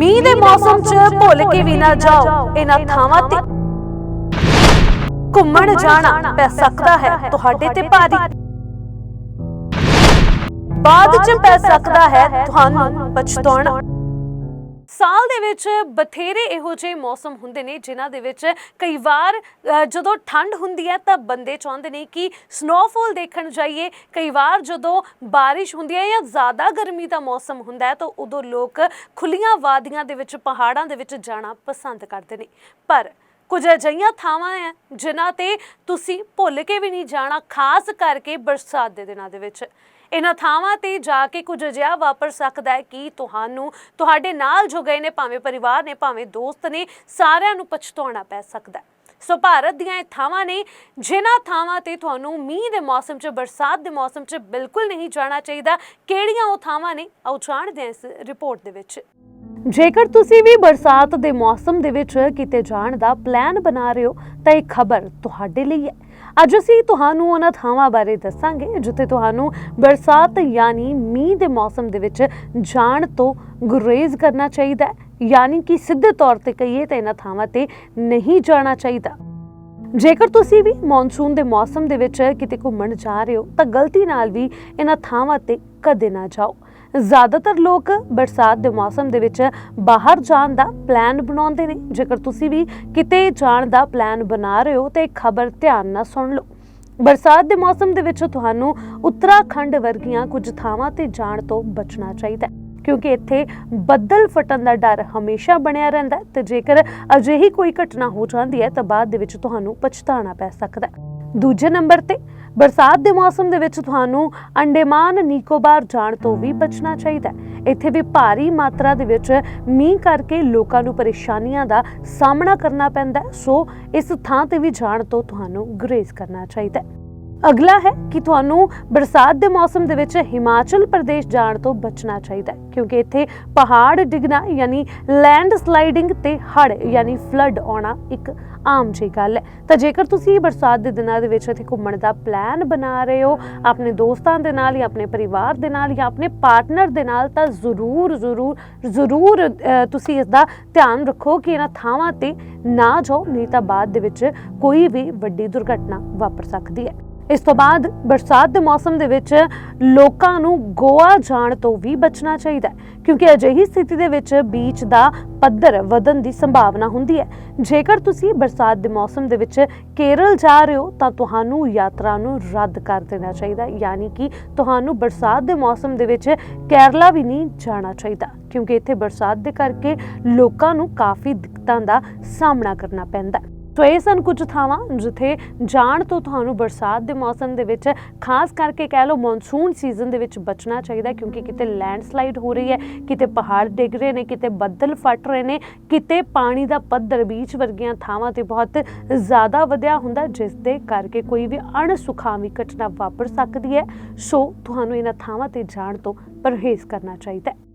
ਮੀਂਹ ਦੇ ਮੌਸਮ 'ਚ ਭੁੱਲ ਕੇ ਵੀ ਨਾ ਜਾਓ। ਇਹਨਾਂ ਥਾਵਾਂ ਤੇ ਘੁੰਮਣ ਜਾਣਾ ਪੈ ਸਕਦਾ ਹੈ। ਤੁਹਾਡੇ ਤੇ ਭਾਰੀ ਬਾਅਦ 'ਚ ਪੈ ਸਕਦਾ ਹੈ। ਤੁਹਾਨੂੰ ਪਛਤਾਉਣਾ। ਸਾਲ ਦੇ ਵਿੱਚ ਬਥੇਰੇ ਇਹੋ ਜਿਹੇ ਮੌਸਮ ਹੁੰਦੇ ਨੇ, ਜਿਨ੍ਹਾਂ ਦੇ ਵਿੱਚ ਕਈ ਵਾਰ ਜਦੋਂ ਠੰਡ ਹੁੰਦੀ ਹੈ ਤਾਂ ਬੰਦੇ ਚਾਹੁੰਦੇ ਨੇ ਕਿ ਸਨੋਫਾਲ ਦੇਖਣ ਜਾਈਏ। ਕਈ ਵਾਰ ਜਦੋਂ ਬਾਰਿਸ਼ ਹੁੰਦੀ ਹੈ ਜਾਂ ਜ਼ਿਆਦਾ ਗਰਮੀ ਦਾ ਮੌਸਮ ਹੁੰਦਾ ਹੈ ਤਾਂ ਉਦੋਂ ਲੋਕ ਖੁੱਲੀਆਂ ਵਾਦੀਆਂ ਦੇ ਵਿੱਚ, ਪਹਾੜਾਂ ਦੇ ਵਿੱਚ ਜਾਣਾ ਪਸੰਦ ਕਰਦੇ ਨੇ। ਪਰ ਕੁਝ ਅਜਿਹੀਆਂ ਥਾਵਾਂ ਹੈ ਜਿਨ੍ਹਾਂ ਤੇ ਤੁਸੀਂ ਭੁੱਲ ਕੇ ਵੀ ਨਹੀਂ ਜਾਣਾ, ਖਾਸ ਕਰਕੇ ਬਰਸਾਤ ਦੇ ਦਿਨਾਂ ਦੇ ਵਿੱਚ। ਇਹਨਾਂ ਥਾਵਾਂ ਤੇ ਜਾ ਕੇ ਕੁਝ ਅਜਿਹਾ ਵਾਪਰ ਸਕਦਾ ਹੈ ਕਿ ਤੁਹਾਨੂੰ, ਤੁਹਾਡੇ ਨਾਲ ਜੋ ਗਏ ਨੇ, ਭਾਵੇਂ ਪਰਿਵਾਰ ਨੇ, ਭਾਵੇਂ ਦੋਸਤ ਨੇ, ਸਾਰਿਆਂ ਨੂੰ ਪਛਤਾਉਣਾ ਪੈ ਸਕਦਾ ਹੈ। ਸੋ ਭਾਰਤ ਦੀਆਂ ਇਹ ਥਾਵਾਂ ਨੇ, ਜਿਨ੍ਹਾਂ ਥਾਵਾਂ ਤੇ ਤੁਹਾਨੂੰ ਮੀਂਹ ਦੇ ਮੌਸਮ 'ਚ, ਬਰਸਾਤ ਦੇ ਮੌਸਮ 'ਚ ਬਿਲਕੁਲ ਨਹੀਂ ਜਾਣਾ ਚਾਹੀਦਾ, ਕਿਹੜੀਆਂ ਉਹ ਥਾਵਾਂ ਨੇ? ਆਓ ਜਾਣਦੇ ਹਾਂ ਇਸ ਰਿਪੋਰਟ ਦੇ ਵਿੱਚ। ਜੇਕਰ ਤੁਸੀਂ ਵੀ ਬਰਸਾਤ ਦੇ ਮੌਸਮ ਦੇ ਵਿੱਚ ਕਿਤੇ ਜਾਣ ਦਾ ਪਲਾਨ ਬਣਾ ਰਹੇ ਹੋ, ਤਾਂ ਇਹ ਖਬਰ ਤੁਹਾਡੇ ਲਈ ਹੈ। ਅੱਜ ਅਸੀਂ ਤੁਹਾਨੂੰ ਉਹਨਾਂ ਥਾਵਾਂ ਬਾਰੇ ਦੱਸਾਂਗੇ, ਜਿੱਥੇ ਤੁਹਾਨੂੰ ਬਰਸਾਤ ਯਾਨੀ ਮੀਂਹ ਦੇ ਮੌਸਮ ਦੇ ਵਿੱਚ ਜਾਣ ਤੋਂ ਗੁਰੇਜ਼ ਕਰਨਾ ਚਾਹੀਦਾ ਹੈ। ਯਾਨੀ ਕਿ ਸਿੱਧੇ ਤੌਰ ਤੇ ਕਹੀਏ ਤਾਂ ਇਹਨਾਂ ਥਾਵਾਂ ਤੇ ਨਹੀਂ ਜਾਣਾ ਚਾਹੀਦਾ। ਜੇਕਰ ਤੁਸੀਂ ਵੀ ਮੌਨਸੂਨ ਦੇ ਮੌਸਮ ਦੇ ਵਿੱਚ ਕਿਤੇ ਘੁੰਮਣ ਜਾ ਰਹੇ ਹੋ, ਤਾਂ ਗਲਤੀ ਨਾਲ ਵੀ ਇਹਨਾਂ ਥਾਵਾਂ ਤੇ ਕਦੇ ਨਾ ਜਾਓ। ਜ਼ਿਆਦਾਤਰ ਲੋਕ ਬਰਸਾਤ ਦੇ ਮੌਸਮ ਦੇ ਵਿੱਚ ਬਾਹਰ ਜਾਣ ਦਾ ਪਲਾਨ ਬਣਾਉਂਦੇ ਨੇ। ਜੇਕਰ ਤੁਸੀਂ ਵੀ ਕਿਤੇ ਜਾਣ ਦਾ ਪਲਾਨ ਬਣਾ ਰਹੇ ਹੋ, ਤੇ ਖਬਰ ਧਿਆਨ ਨਾਲ ਸੁਣ ਲਓ। ਬਰਸਾਤ ਦੇ ਮੌਸਮ ਦੇ ਵਿੱਚ ਤੁਹਾਨੂੰ ਉੱਤਰਾਖੰਡ ਵਰਗੀਆਂ ਕੁਝ ਥਾਵਾਂ ਤੇ ਜਾਣ ਤੋਂ ਬਚਣਾ ਚਾਹੀਦਾ ਹੈ। ਕਿਉਂਕਿ ਇੱਥੇ ਬੱਦਲ ਫਟਣ ਦਾ ਡਰ ਹਮੇਸ਼ਾ ਬਣਿਆ ਰਹਿੰਦਾ ਹੈ, ਤੇ ਜੇਕਰ ਅਜਿਹੀ ਕੋਈ ਘਟਨਾ ਹੋ ਜਾਂਦੀ ਹੈ, ਤਾਂ ਬਾਅਦ ਦੇ ਵਿੱਚ ਤੁਹਾਨੂੰ ਪਛਤਾਣਾ ਪੈ ਸਕਦਾ ਹੈ। ਦੂਜੇ ਨੰਬਰ ਤੇ, ਬਰਸਾਤ ਦੇ ਮੌਸਮ ਦੇ ਵਿੱਚ ਤੁਹਾਨੂੰ ਅੰਡੇਮਾਨ ਨਿਕੋਬਾਰ ਜਾਣ ਤੋਂ ਵੀ ਬਚਣਾ ਚਾਹੀਦਾ ਹੈ। ਇੱਥੇ ਵੀ ਭਾਰੀ ਮਾਤਰਾ ਦੇ ਵਿੱਚ ਮੀਂਹ ਕਰਕੇ ਲੋਕਾਂ ਨੂੰ ਪਰੇਸ਼ਾਨੀਆਂ ਦਾ ਸਾਹਮਣਾ ਕਰਨਾ ਪੈਂਦਾ ਸੋ ਇਸ ਥਾਂ ਤੇ ਵੀ ਜਾਣ ਤੋਂ ਤੁਹਾਨੂੰ ਗੁਰੇਜ਼ ਕਰਨਾ ਚਾਹੀਦਾ ਹੈ। ਅਗਲਾ ਹੈ ਕਿ ਤੁਹਾਨੂੰ ਬਰਸਾਤ ਦੇ ਮੌਸਮ ਦੇ ਵਿੱਚ ਹਿਮਾਚਲ ਪ੍ਰਦੇਸ਼ ਜਾਣ ਤੋਂ ਬਚਣਾ ਚਾਹੀਦਾ ਹੈ, ਕਿਉਂਕਿ ਇੱਥੇ ਪਹਾੜ ਡਿੱਗਣਾ ਯਾਨੀ ਲੈਂਡ ਸਲਾਈਡਿੰਗ ਤੇ ਹੜ੍ਹ ਯਾਨੀ ਫਲੱਡ ਆਉਣਾ ਇੱਕ ਆਮ ਜਿਹੀ ਗੱਲ ਹੈ। ਤਾਂ ਜੇਕਰ ਤੁਸੀਂ ਬਰਸਾਤ ਦੇ ਦਿਨਾਂ ਦੇ ਵਿੱਚ ਇੱਥੇ ਘੁੰਮਣ ਦਾ ਪਲਾਨ ਬਣਾ ਰਹੇ ਹੋ, ਆਪਣੇ ਦੋਸਤਾਂ ਦੇ ਨਾਲ ਜਾਂ ਆਪਣੇ ਪਰਿਵਾਰ ਦੇ ਨਾਲ ਜਾਂ ਆਪਣੇ ਪਾਰਟਨਰ ਦੇ ਨਾਲ, ਤਾਂ ਜ਼ਰੂਰ ਜ਼ਰੂਰ ਜ਼ਰੂਰ ਤੁਸੀਂ ਇਸ ਦਾ ਧਿਆਨ ਰੱਖੋ ਕਿ ਇਹਨਾਂ ਥਾਵਾਂ ਤੇ ਨਾ ਜਾਓ, ਨਹੀਂ ਤਾਂ ਬਾਅਦ ਦੇ ਵਿੱਚ ਕੋਈ ਵੀ ਵੱਡੀ ਦੁਰਘਟਨਾ ਵਾਪਰ ਸਕਦੀ ਹੈ। ਇਸ ਤੋਂ ਬਾਅਦ ਬਰਸਾਤ ਦੇ ਮੌਸਮ ਦੇ ਵਿੱਚ ਲੋਕਾਂ ਨੂੰ ਗੋਆ ਜਾਣ ਤੋਂ ਵੀ ਬਚਣਾ ਚਾਹੀਦਾ ਹੈ, ਕਿਉਂਕਿ ਅਜਿਹੀ ਸਥਿਤੀ ਦੇ ਵਿੱਚ ਬੀਚ ਦਾ ਪੱਧਰ ਵਧਣ ਦੀ ਸੰਭਾਵਨਾ ਹੁੰਦੀ ਹੈ। ਜੇਕਰ ਤੁਸੀਂ ਬਰਸਾਤ ਦੇ ਮੌਸਮ ਦੇ ਵਿੱਚ ਕੇਰਲ ਜਾ ਰਹੇ ਹੋ, ਤਾਂ ਤੁਹਾਨੂੰ ਯਾਤਰਾ ਨੂੰ ਰੱਦ ਕਰ ਦੇਣਾ ਚਾਹੀਦਾ ਯਾਨੀ ਕਿ ਤੁਹਾਨੂੰ ਬਰਸਾਤ ਦੇ ਮੌਸਮ ਦੇ ਵਿੱਚ ਕੇਰਲਾ ਵੀ ਨਹੀਂ ਜਾਣਾ ਚਾਹੀਦਾ, ਕਿਉਂਕਿ ਇੱਥੇ ਬਰਸਾਤ ਦੇ ਕਰਕੇ ਲੋਕਾਂ ਨੂੰ ਕਾਫੀ ਦਿੱਕਤਾਂ ਦਾ ਸਾਹਮਣਾ ਕਰਨਾ ਪੈਂਦਾ ਸੋ ਇਹ ਸਨ ਕੁਝ ਥਾਵਾਂ ਜਿੱਥੇ ਜਾਣ ਤੋਂ ਤੁਹਾਨੂੰ ਬਰਸਾਤ ਦੇ ਮੌਸਮ ਦੇ ਵਿੱਚ, ਖਾਸ ਕਰਕੇ ਕਹਿ ਲਓ ਮੌਨਸੂਨ ਸੀਜ਼ਨ ਦੇ ਵਿੱਚ ਬਚਣਾ ਚਾਹੀਦਾ ਕਿਉਂਕਿ ਕਿਤੇ ਲੈਂਡਸਲਾਈਡ ਹੋ ਰਹੀ ਹੈ, ਕਿਤੇ ਪਹਾੜ ਡਿੱਗ ਰਹੇ ਨੇ, ਕਿਤੇ ਬੱਦਲ ਫਟ ਰਹੇ ਨੇ, ਕਿਤੇ ਪਾਣੀ ਦਾ ਪੱਧਰ ਬੀਚ ਵਰਗੀਆਂ ਥਾਵਾਂ ਤੇ ਬਹੁਤ ਜ਼ਿਆਦਾ ਵਧਿਆ ਹੁੰਦਾ, ਜਿਸ ਦੇ ਕਰਕੇ ਕੋਈ ਵੀ ਅਣਸੁਖਾਵੀ ਘਟਨਾ ਵਾਪਰ ਸਕਦੀ ਹੈ। ਸੋ ਤੁਹਾਨੂੰ ਇਹਨਾਂ ਥਾਵਾਂ ਤੇ ਜਾਣ ਤੋਂ ਪਰਹੇਜ਼ ਕਰਨਾ ਚਾਹੀਦਾ ਹੈ।